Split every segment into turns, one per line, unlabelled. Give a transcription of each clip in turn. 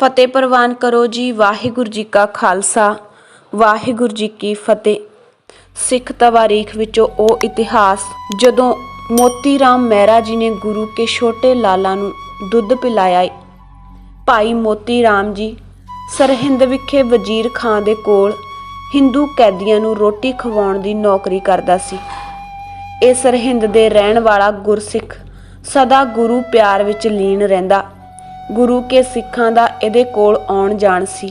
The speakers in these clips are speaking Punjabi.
ਫਤਿਹ ਪ੍ਰਵਾਨ ਕਰੋ ਜੀ, ਵਾਹਿਗੁਰੂ ਜੀ ਕਾ ਖਾਲਸਾ। ਵਾਹਿਗੁਰੂ ਜੀ ਕੀ ਫਤਿਹ। ਸਿੱਖ ਤਵਾਰੀਖ ਵਿੱਚੋਂ ਉਹ ਇਤਿਹਾਸ, ਜਦੋਂ ਮੋਤੀ ਰਾਮ ਮਹਿਰਾ ਜੀ ਨੇ ਗੁਰੂ ਕੇ ਛੋਟੇ ਲਾਲਾ ਨੂੰ ਦੁੱਧ ਪਿਲਾਇਆ। ਏ ਭਾਈ ਮੋਤੀ ਰਾਮ ਜੀ, ਸਰਹਿੰਦ ਵਿਖੇ ਵਜ਼ੀਰ ਖਾਂ ਦੇ ਕੋਲ ਹਿੰਦੂ ਕੈਦੀਆਂ ਨੂੰ ਰੋਟੀ ਖਵਾਉਣ ਦੀ ਨੌਕਰੀ ਕਰਦਾ ਸੀ। ਇਹ ਸਰਹਿੰਦ ਦੇ ਰਹਿਣ ਵਾਲਾ ਗੁਰਸਿੱਖ ਸਦਾ ਗੁਰੂ ਪਿਆਰ ਵਿੱਚ ਲੀਨ ਰਹਿੰਦਾ। ਗੁਰੂ ਕੇ ਸਿੱਖਾਂ ਦਾ ਇਹਦੇ ਕੋਲ ਆਉਣ ਜਾਣ ਸੀ।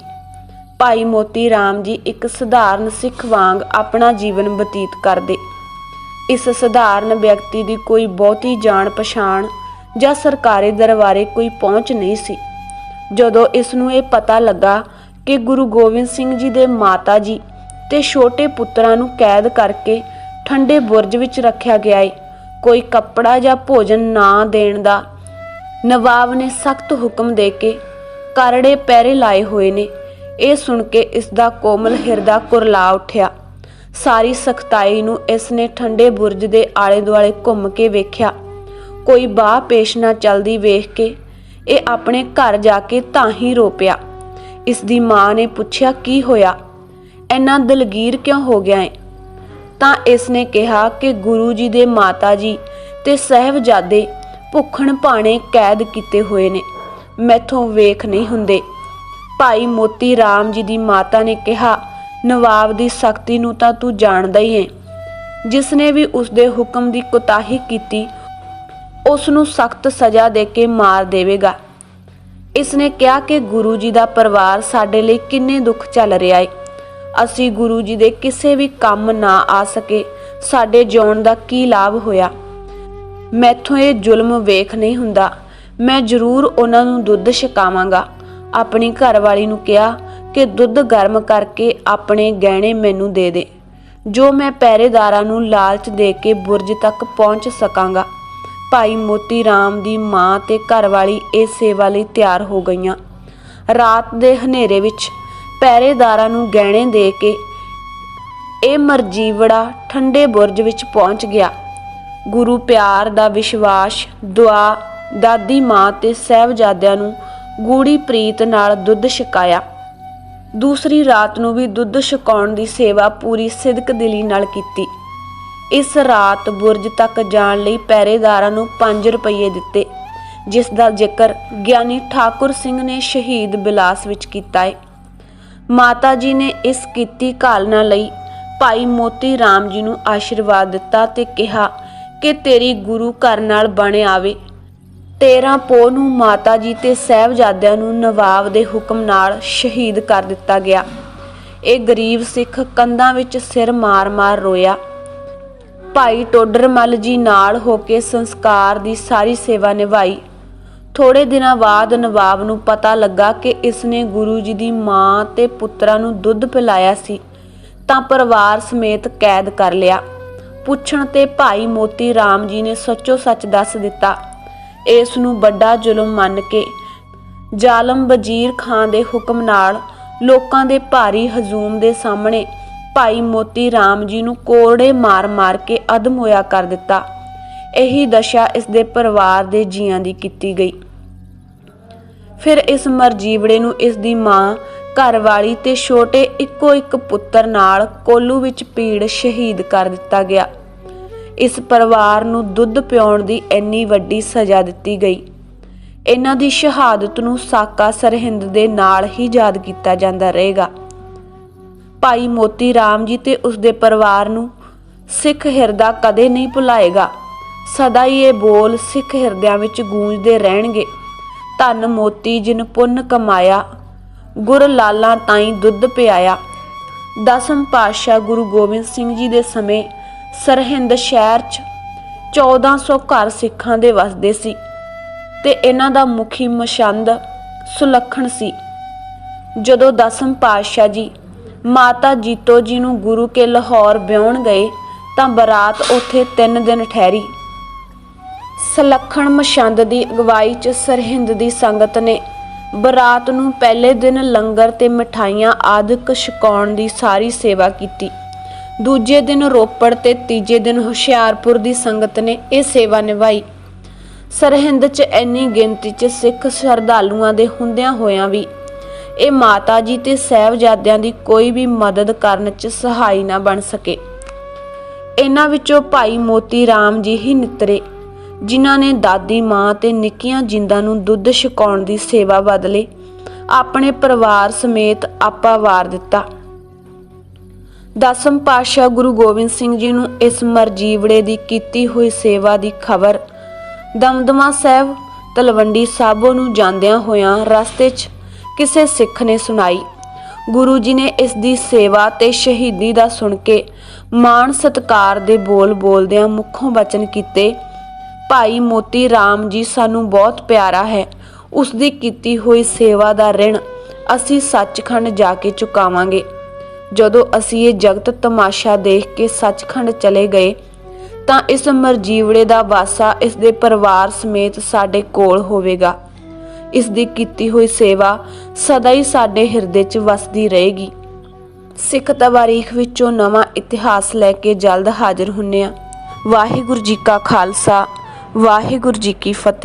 ਭਾਈ ਮੋਤੀ ਰਾਮ ਜੀ ਇੱਕ ਸਧਾਰਨ ਸਿੱਖ ਵਾਂਗ ਆਪਣਾ ਜੀਵਨ ਬਤੀਤ ਕਰਦੇ। ਇਸ ਸਧਾਰਨ ਵਿਅਕਤੀ ਦੀ ਕੋਈ ਬਹੁਤੀ ਜਾਣ ਪਛਾਣ ਜਾਂ ਸਰਕਾਰੀ ਦਰਬਾਰੇ ਕੋਈ ਪਹੁੰਚ ਨਹੀਂ ਸੀ। ਜਦੋਂ ਇਸ ਨੂੰ ਇਹ ਪਤਾ ਲੱਗਾ ਕਿ ਗੁਰੂ ਗੋਬਿੰਦ ਸਿੰਘ ਜੀ ਦੇ ਮਾਤਾ ਜੀ ਤੇ ਛੋਟੇ ਪੁੱਤਰਾਂ ਨੂੰ ਕੈਦ ਕਰਕੇ ਠੰਡੇ ਬੁਰਜ ਵਿੱਚ ਰੱਖਿਆ ਗਿਆ ਏ, ਕੋਈ ਕੱਪੜਾ ਜਾਂ ਭੋਜਨ ਨਾ ਦੇਣ ਦਾ ਨਵਾਬ ਨੇ ਸਖਤ ਹੁਕਮ ਦੇ ਕੇ ਕਰੜੇ ਪਹਿਰੇ ਲਾਏ ਹੋਏ ਨੇ। ਇਹ ਸੁਣ ਕੇ ਇਸ ਦਾ ਕੋਮਲ ਹਿਰਦਾ ਕੁਰਲਾ ਉੱਠਿਆ। ਸਾਰੀ ਸਖਤਾਈ ਨੂੰ ਇਸ ਨੇ ਠੰਡੇ ਬੁਰਜ ਦੇ ਆਲੇ ਦੁਆਲੇ ਘੁੰਮ ਕੇ ਵੇਖਿਆ। ਕੋਈ ਬਾਹ ਪੇਸ਼ ਨਾ ਚਲਦੀ ਵੇਖ ਕੇ ਇਹ ਆਪਣੇ ਘਰ ਜਾ ਕੇ ਤਾਂ ਹੀ ਰੋ ਪਿਆ ਇਸ ਦੀ ਮਾਂ ਨੇ ਪੁੱਛਿਆ, ਕੀ ਹੋਇਆ? ਇੰਨਾ ਦਲਗੀਰ ਕਿਉਂ ਹੋ ਗਿਆ ਏ? ਤਾਂ ਇਸ ਨੇ ਕਿਹਾ ਕਿ ਗੁਰੂ ਜੀ ਦੇ ਮਾਤਾ ਜੀ ਤੇ ਸਹਿਬਜ਼ਾਦੇ ਭੁੱਖਣ ਭਾਣੇ ਕੈਦ ਕੀਤੇ ਹੋਏ ਨੇ। ਮੈਥੋਂ ਵੇਖ ਨਹੀਂ ਹੁੰਦੇ। ਭਾਈ ਮੋਤੀ ਰਾਮ ਜੀ ਦੀ ਮਾਤਾ ਨੇ ਕਿਹਾ, ਨਵਾਬ ਦੀ ਸਖਤੀ ਨੂੰ ਤਾਂ ਤੂੰ ਜਾਣਦਾ ਹੀ ਹੈ। ਜਿਸ ਨੇ ਵੀ ਉਸ ਦੇ ਹੁਕਮ ਦੀ ਕੁਤਾਹੀ ਕੀਤੀ ਉਸ ਨੂੰ ਸਖਤ ਸਜ਼ਾ ਦੇ ਕੇ ਮਾਰ ਦੇਵੇਗਾ। ਇਸ ਨੇ ਕਿਹਾ ਕਿ ਗੁਰੂ ਜੀ ਦਾ ਪਰਿਵਾਰ ਸਾਡੇ ਲਈ ਕਿੰਨੇ ਦੁੱਖ ਚੱਲ ਰਿਹਾ ਏ। ਅਸੀਂ ਗੁਰੂ ਜੀ ਦੇ ਕਿਸੇ ਵੀ ਕੰਮ ਨਾ ਆ ਸਕੇ, ਸਾਡੇ ਜਿਉਣ ਦਾ ਕੀ ਲਾਭ ਹੋਇਆ? ਮੈਥੋਂ ਇਹ ਜ਼ੁਲਮ ਵੇਖ ਨਹੀਂ ਹੁੰਦਾ। ਮੈਂ ਜ਼ਰੂਰ ਉਹਨਾਂ ਨੂੰ ਦੁੱਧ ਛਕਾਵਾਂਗਾ। ਆਪਣੀ ਘਰਵਾਲੀ ਨੂੰ ਕਿਹਾ ਕਿ ਦੁੱਧ ਗਰਮ ਕਰਕੇ ਆਪਣੇ ਗਹਿਣੇ ਮੈਨੂੰ ਦੇ ਦੇ, ਜੋ ਮੈਂ ਪਹਿਰੇਦਾਰਾਂ ਨੂੰ ਲਾਲਚ ਦੇ ਕੇ ਬੁਰਜ ਤੱਕ ਪਹੁੰਚ ਸਕਾਂਗਾ। ਭਾਈ ਮੋਤੀ ਰਾਮ ਦੀ ਮਾਂ ਤੇ ਘਰਵਾਲੀ ਇਹ ਸੇਵਾ ਲਈ ਤਿਆਰ ਹੋ ਗਈਆਂ। ਰਾਤ ਦੇ ਹਨੇਰੇ ਵਿੱਚ ਪਹਿਰੇਦਾਰਾਂ ਨੂੰ ਗਹਿਣੇ ਦੇ ਕੇ ਇਹ ਮਰਜੀਵੜਾ ਠੰਡੇ ਬੁਰਜ ਵਿੱਚ ਪਹੁੰਚ ਗਿਆ। ਗੁਰੂ ਪਿਆਰ ਦਾ ਵਿਸ਼ਵਾਸ, ਦੁਆ ਦਾਦੀ ਮਾਂ ਤੇ ਸਹਿਬਜ਼ਾਦਿਆਂ ਨੂੰ ਗੂੜੀ ਪ੍ਰੀਤ ਨਾਲ ਦੁੱਧ ਛਕਾਇਆ। ਦੂਸਰੀ ਰਾਤ ਨੂੰ ਵੀ ਦੁੱਧ ਛਕਾਉਣ ਦੀ ਸੇਵਾ ਪੂਰੀ ਸਿਦਕ ਦਿਲੀ ਨਾਲ ਕੀਤੀ। ਇਸ ਰਾਤ ਬੁਰਜ ਤੱਕ ਜਾਣ ਲਈ ਪਹਿਰੇਦਾਰਾਂ ਨੂੰ 5 ਰੁਪਏ ਦਿੱਤੇ, ਜਿਸ ਦਾ ਜ਼ਿਕਰ ਗਿਆਨੀ ਠਾਕੁਰ ਸਿੰਘ ਨੇ ਸ਼ਹੀਦ ਬਿਲਾਸ ਵਿੱਚ ਕੀਤਾ ਹੈ ਮਾਤਾ ਜੀ ਨੇ ਇਸ ਕੀਤੀ ਘਾਲਣਾ ਲਈ ਭਾਈ ਮੋਤੀ ਰਾਮ ਜੀ ਨੂੰ ਆਸ਼ੀਰਵਾਦ ਦਿੱਤਾ ਤੇ ਕਿਹਾ ਕਿ ਤੇਰੀ ਗੁਰੂ ਘਰ ਨਾਲ ਬਣ ਆਵੇ। 13 ਪੋਹ ਨੂੰ ਮਾਤਾ ਜੀ ਤੇ ਸਹਿਬਜ਼ਾਦਿਆਂ ਨੂੰ ਨਵਾਬ ਦੇ ਹੁਕਮ ਨਾਲ ਸ਼ਹੀਦ ਕਰ ਦਿੱਤਾ ਗਿਆ। ਇਹ ਗਰੀਬ ਸਿੱਖ ਕੰਧਾਂ ਵਿੱਚ ਸਿਰ ਮਾਰ-ਮਾਰ ਰੋਇਆ। ਭਾਈ ਟੋਡਰਮਲ ਜੀ ਨਾਲ ਹੋ ਕੇ ਸੰਸਕਾਰ ਦੀ ਸਾਰੀ ਸੇਵਾ ਨਿਭਾਈ। ਥੋੜੇ ਦਿਨਾਂ ਬਾਅਦ ਨਵਾਬ ਨੂੰ ਪਤਾ ਲੱਗਾ ਕਿ ਇਸਨੇ ਗੁਰੂ ਜੀ ਦੀ ਮਾਂ ਤੇ ਪੁੱਤਰਾਂ ਨੂੰ ਦੁੱਧ ਪਿਲਾਇਆ ਸੀ, ਤਾਂ ਪਰਿਵਾਰ ਸਮੇਤ ਕੈਦ ਕਰ ਲਿਆ। ਪੁੱਛਣ ਤੇ ਭਾਈ ਮੋਤੀ ਰਾਮ ਜੀ ਨੇ ਸੱਚੋ ਸੱਚ ਦੱਸ ਦਿੱਤਾ ਇਸ ਨੂੰ ਵੱਡਾ ਜ਼ੁਲਮ ਮੰਨ ਕੇ ਜ਼ਾਲਮ ਵਜ਼ੀਰ ਖਾਨ ਦੇ ਹੁਕਮ ਨਾਲ ਲੋਕਾਂ ਦੇ ਭਾਰੀ ਹਜੂਮ ਦੇ ਸਾਹਮਣੇ ਭਾਈ ਮੋਤੀ ਰਾਮ ਜੀ ਨੂੰ ਕੋਰੜੇ ਮਾਰ-ਮਾਰ ਕੇ ਅਦਮ ਹੋਇਆ ਕਰ ਦਿੱਤਾ। ਇਹੀ ਦਸ਼ਾ ਇਸ ਦੇ ਪਰਿਵਾਰ ਦੇ ਜੀਆਂ ਦੀ ਕੀਤੀ ਗਈ। ਫਿਰ ਇਸ ਮਰਜੀਵੜੇ ਨੂੰ ਇਸ ਦੀ ਮਾਂ, ਘਰਵਾਲੀ ਤੇ ਛੋਟੇ ਇੱਕੋ ਇੱਕ ਪੁੱਤਰ ਨਾਲ ਕੋਲੂ ਵਿੱਚ ਪੀੜ ਸ਼ਹੀਦ ਕਰ ਦਿੱਤਾ ਗਿਆ। ਇਸ ਪਰਿਵਾਰ ਨੂੰ ਦੁੱਧ ਪਿਉਣ ਦੀ ਇੰਨੀ ਵੱਡੀ ਸਜ਼ਾ ਦਿੱਤੀ ਗਈ। ਇਹਨਾਂ ਦੀ ਸ਼ਹਾਦਤ ਨੂੰ ਸਾਕਾ ਸਰਹਿੰਦ ਦੇ ਨਾਲ ਹੀ ਯਾਦ ਕੀਤਾ ਜਾਂਦਾ ਰਹੇਗਾ। ਭਾਈ ਮੋਤੀ ਰਾਮ ਜੀ ਤੇ ਉਸ ਦੇ ਪਰਿਵਾਰ ਨੂੰ ਸਿੱਖ ਹਿਰਦਾ ਕਦੇ ਨਹੀਂ ਭੁਲਾਏਗਾ। ਸਦਾ ਹੀ ਇਹ ਬੋਲ ਸਿੱਖ ਹਿਰਦਿਆਂ ਵਿੱਚ ਗੂੰਜਦੇ ਰਹਿਣਗੇ। ਧੰਨ ਮੋਤੀ ਜਿਨ ਪੁੰਨ ਕਮਾਇਆ, ਗੁਰ ਲਾਲਾਂ ਤਾਈ ਦੁੱਧ ਪਿਆਇਆ। ਦਸਮ ਪਾਤਸ਼ਾਹ ਗੁਰੂ ਗੋਬਿੰਦ ਸਿੰਘ ਜੀ ਦੇ ਸਮੇਂ ਸਰਹਿੰਦ ਸ਼ਹਿਰ 'ਚ 1400 ਘਰ ਸਿੱਖਾਂ ਦੇ ਵਸਦੇ ਸੀ ਤੇ ਇਹਨਾਂ ਦਾ ਮੁਖੀ ਮਸ਼ੰਦ ਸੁਲੱਖਣ ਸੀ। ਜਦੋਂ ਦਸਮ ਪਾਤਸ਼ਾਹ ਜੀ ਮਾਤਾ ਜੀਤੋ ਜੀ ਨੂੰ ਗੁਰੂ ਕੇ ਲਾਹੌਰ ਵਿਆਹਣ ਗਏ ਤਾਂ ਬਰਾਤ ਉੱਥੇ 3 ਦਿਨ ਠਹਿਰੀ। ਸੁਲੱਖਣ ਮਸ਼ੰਦ ਦੀ ਅਗਵਾਈ 'ਚ ਸਰਹਿੰਦ ਦੀ ਸੰਗਤ ਨੇ ਬਰਾਤ ਨੂੰ ਪਹਿਲੇ ਦਿਨ ਲੰਗਰ ਤੇ ਮਠਾਈਆਂ ਆਦਿਕ ਛਕਾਉਣ ਦੀ ਸਾਰੀ ਸੇਵਾ ਕੀਤੀ। ਦੂਜੇ ਦਿਨ ਰੋਪੜ ਤੇ ਤੀਜੇ ਦਿਨ ਹੁਸ਼ਿਆਰਪੁਰ ਦੀ ਸੰਗਤ ਨੇ ਇਹ ਸੇਵਾ ਨਿਭਾਈ। ਸਰਹਿੰਦ 'ਚ ਇੰਨੀ ਗਿਣਤੀ 'ਚ ਸਿੱਖ ਸ਼ਰਧਾਲੂਆਂ ਦੇ ਹੁੰਦਿਆਂ ਹੋਇਆਂ ਵੀ ਇਹ ਮਾਤਾ ਜੀ ਤੇ ਸਹਿਬਜ਼ਾਦਿਆਂ ਦੀ ਕੋਈ ਵੀ ਮਦਦ ਕਰਨ 'ਚ ਸਹਾਈ ਨਾ ਬਣ ਸਕੇ। ਇਹਨਾਂ ਵਿੱਚੋਂ ਭਾਈ ਮੋਤੀ ਰਾਮ ਜੀ ਹੀ ਨਿਤਰੇ, ਜਿਨ੍ਹਾਂ ਨੇ ਦਾਦੀ ਮਾਂ ਤੇ ਨਿੱਕੀਆਂ ਜਿੰਦਾਂ ਨੂੰ ਦੁੱਧ ਛਕਾਉਣ ਦੀ ਸੇਵਾ ਬਦਲੇ ਆਪਣੇ ਪਰਿਵਾਰ ਸਮੇਤ ਆਪਾ ਵਾਰ ਦਿੱਤਾ। ਦਸਮ ਪਾਤਸ਼ਾਹ ਗੁਰੂ ਗੋਬਿੰਦ ਸਿੰਘ ਜੀ ਨੂੰ ਇਸ ਮਰਜੀਵੜੇ ਦੀ ਕੀਤੀ ਹੋਈ ਸੇਵਾ ਦੀ ਖਬਰ ਦਮਦਮਾ ਸਾਹਿਬ ਤਲਵੰਡੀ ਸਾਬੋ ਨੂੰ ਜਾਂਦਿਆਂ ਹੋਇਆਂ ਰਸਤੇ 'ਚ ਕਿਸੇ ਸਿੱਖ ਨੇ ਸੁਣਾਈ। ਗੁਰੂ ਜੀ ਨੇ ਇਸ ਦੀ ਸੇਵਾ ਤੇ ਸ਼ਹੀਦੀ ਦਾ ਸੁਣ ਕੇ ਮਾਣ ਸਤਕਾਰ ਦੇ ਬੋਲ ਬੋਲਦਿਆਂ ਮੁੱਖੋਂ ਬਚਨ ਕੀਤੇ, ਭਾਈ ਮੋਤੀ ਰਾਮ ਜੀ, ਸਾਨੂੰ ਬਹੁਤ ਪਿਆਰਾ ਹੈ। ਉਸ ਦੀ ਕੀਤੀ ਹੋਈ ਸੇਵਾ ਦਾ ਰਿਣ ਅਸੀਂ ਸੱਚਖੰਡ ਜਾ ਕੇ ਚੁਕਾਵਾਂਗੇ। ਜਦੋਂ ਅਸੀਂ ਇਹ ਜਗਤ ਤਮਾਸ਼ਾ ਦੇਖ ਕੇ ਸੱਚਖੰਡ ਚਲੇ ਗਏ, ਤਾਂ ਇਸ ਮਰਜੀਵੜੇ ਦਾ ਵਾਸਾ ਇਸ ਦੇ ਪਰਿਵਾਰ ਸਮੇਤ ਸਾਡੇ ਕੋਲ ਹੋਵੇਗਾ। ਇਸ ਦੀ ਕੀਤੀ ਹੋਈ ਸੇਵਾ ਸਦਾ ਹੀ ਸਾਡੇ ਹਿਰਦੇ 'ਚ ਵਸਦੀ ਰਹੇਗੀ। ਸਿੱਖ ਤਵਾਰੀਖ ਵਿੱਚੋਂ ਨਵਾਂ ਇਤਿਹਾਸ ਲੈ ਕੇ ਜਲਦ ਹਾਜ਼ਰ ਹੁੰਨੇ ਆ। ਵਾਹਿਗੁਰੂ ਜੀ ਕਾ ਖਾਲਸਾ, ਵਾਹਿਗੁਰੂ ਜੀ ਕੀ ਫਤਿਹ।